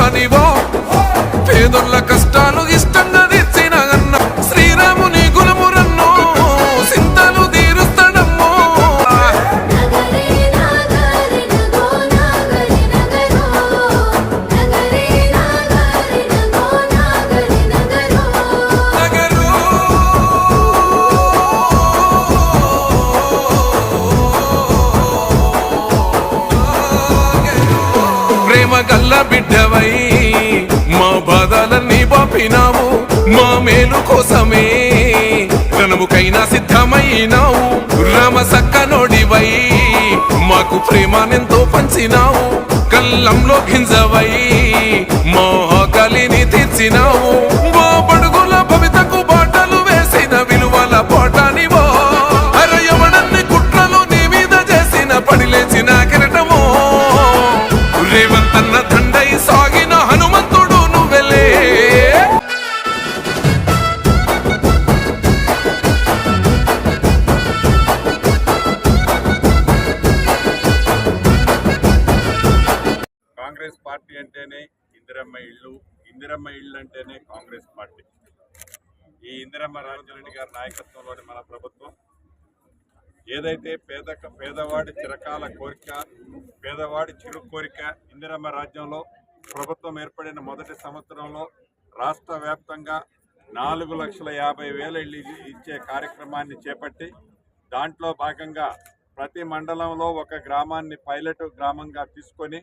వృక్షానివో పేదొల్ల కష్టాలు ఇష్టంగా తెచ్చిన అన్న శ్రీరాముని గులమురన్నో సింతలు తీరుస్తాడమ్మో. నగరే. నాగరి నగో బాధలన్నీ మా మేలు కోసమే. రణముకైనా సిద్ధమైనావు రామ సక్కనోడివై మాకు ప్రేమానెంతో పంచినావు కళ్ళంలో గింజవై. కాంగ్రెస్ పార్టీ అంటేనే ఇందిరమ్మ ఇళ్ళు ఇందిరమ్మ ఇళ్ళు అంటేనే కాంగ్రెస్ పార్టీ. ఈ ఇందిరమ్మ రాజరెడ్డి గారి నాయకత్వంలోని మన ప్రభుత్వం ఏదైతే పేద పేదవాడి చిరకాల కోరిక పేదవాడి చిరు కోరిక ఇందిరమ్మ రాజ్యంలో ప్రభుత్వం ఏర్పడిన మొదటి సంవత్సరంలో రాష్ట్ర వ్యాప్తంగా నాలుగు లక్షల యాభై వేల ఇళ్ళు ఇచ్చే కార్యక్రమాన్ని చేపట్టి దాంట్లో భాగంగా ప్రతి మండలంలో ఒక గ్రామాన్ని పైలట్ గ్రామంగా తీసుకొని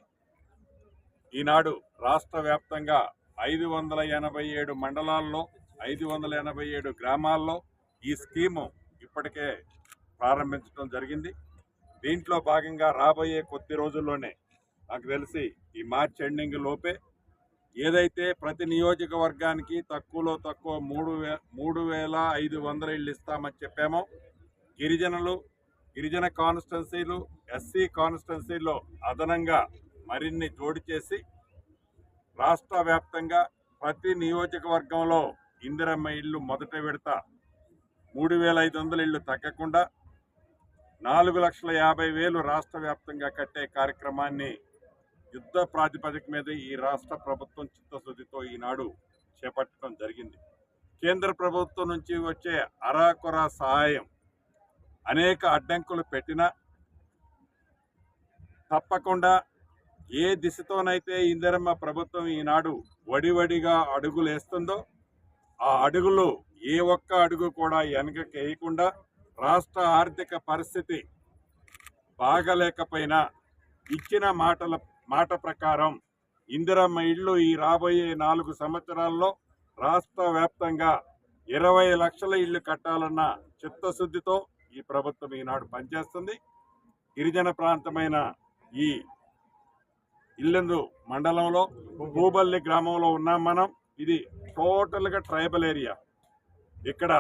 ఈనాడు రాష్ట్ర వ్యాప్తంగా ఐదు వందల ఎనభై ఏడు మండలాల్లో ఐదు వందల ఎనభై ఏడు గ్రామాల్లో ఈ స్కీము ఇప్పటికే ప్రారంభించడం జరిగింది. దీంట్లో భాగంగా రాబోయే కొద్ది రోజుల్లోనే నాకు తెలిసి ఈ మార్చ్ ఎండింగ్ లోపే ఏదైతే ప్రతి నియోజకవర్గానికి తక్కువలో తక్కువ మూడు వే మూడు వేల ఐదు వందల ఇళ్ళు ఇస్తామని చెప్పామో గిరిజనులు గిరిజన కాన్స్టిట్యున్సీలు ఎస్సీ కాన్స్టిట్యున్సీలో అదనంగా మరిన్ని జోడి చేసి రాష్ట్ర వ్యాప్తంగా ప్రతి నియోజకవర్గంలో ఇందిరమ్మ ఇల్లు మొదట విడత మూడు వేల ఐదు వందల ఇళ్ళు తగ్గకుండా నాలుగు లక్షల యాభై వేలు రాష్ట్ర వ్యాప్తంగా కట్టే కార్యక్రమాన్ని యుద్ధ ప్రాతిపదిక మీద ఈ రాష్ట్ర ప్రభుత్వం చిత్తశుద్ధితో ఈనాడు చేపట్టడం జరిగింది. కేంద్ర ప్రభుత్వం నుంచి వచ్చే అరాకొర సహాయం అనేక అడ్డంకులు పెట్టినా తప్పకుండా ఏ దిశతోనైతే ఇందిరమ్మ ప్రభుత్వం ఈనాడు వడివడిగా అడుగులు వేస్తుందో ఆ అడుగులు ఏ ఒక్క అడుగు కూడా వెనకకేయకుండా రాష్ట్ర ఆర్థిక పరిస్థితి బాగలేకపోయినా ఇచ్చిన మాటల మాట ప్రకారం ఇందిరమ్మ ఇళ్ళు ఈ రాబోయే నాలుగు సంవత్సరాల్లో రాష్ట్ర వ్యాప్తంగా ఇరవై లక్షల ఇళ్ళు కట్టాలన్న చిత్తశుద్ధితో ఈ ప్రభుత్వం ఈనాడు పనిచేస్తుంది. గిరిజన ప్రాంతమైన ఈ ఇల్లెందు మండలంలో భూబల్లి గ్రామంలో ఉన్నాం మనం. ఇది టోటల్గా ట్రైబల్ ఏరియా. ఇక్కడ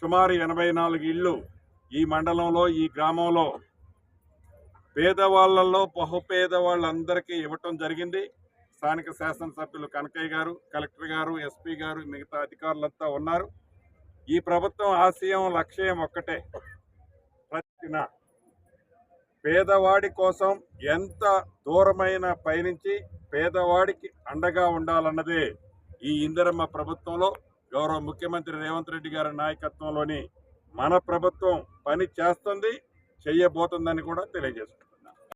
సుమారు ఎనభై నాలుగు ఇళ్ళు ఈ మండలంలో ఈ గ్రామంలో. పేదవాళ్ళల్లో బహుపేద వాళ్ళందరికీ ఇవ్వటం జరిగింది. స్థానిక శాసనసభ్యులు కనకయ్య గారు కలెక్టర్ గారు ఎస్పీ గారు మిగతా అధికారులంతా ఉన్నారు. ఈ ప్రభుత్వం ఆశయం లక్ష్యం ఒక్కటే. ప్రతి పేదవాడి కోసం ఎంత దూరమైన పయనించి పేదవాడికి అండగా ఉండాలన్నదే ఈ ఇందిరమ్మ ప్రభుత్వంలో గౌరవ ముఖ్యమంత్రి రేవంత్ రెడ్డి గారి నాయకత్వంలోని మన ప్రభుత్వం పని చేస్తుంది చెయ్యబోతుందని కూడా తెలియజేస్తుంది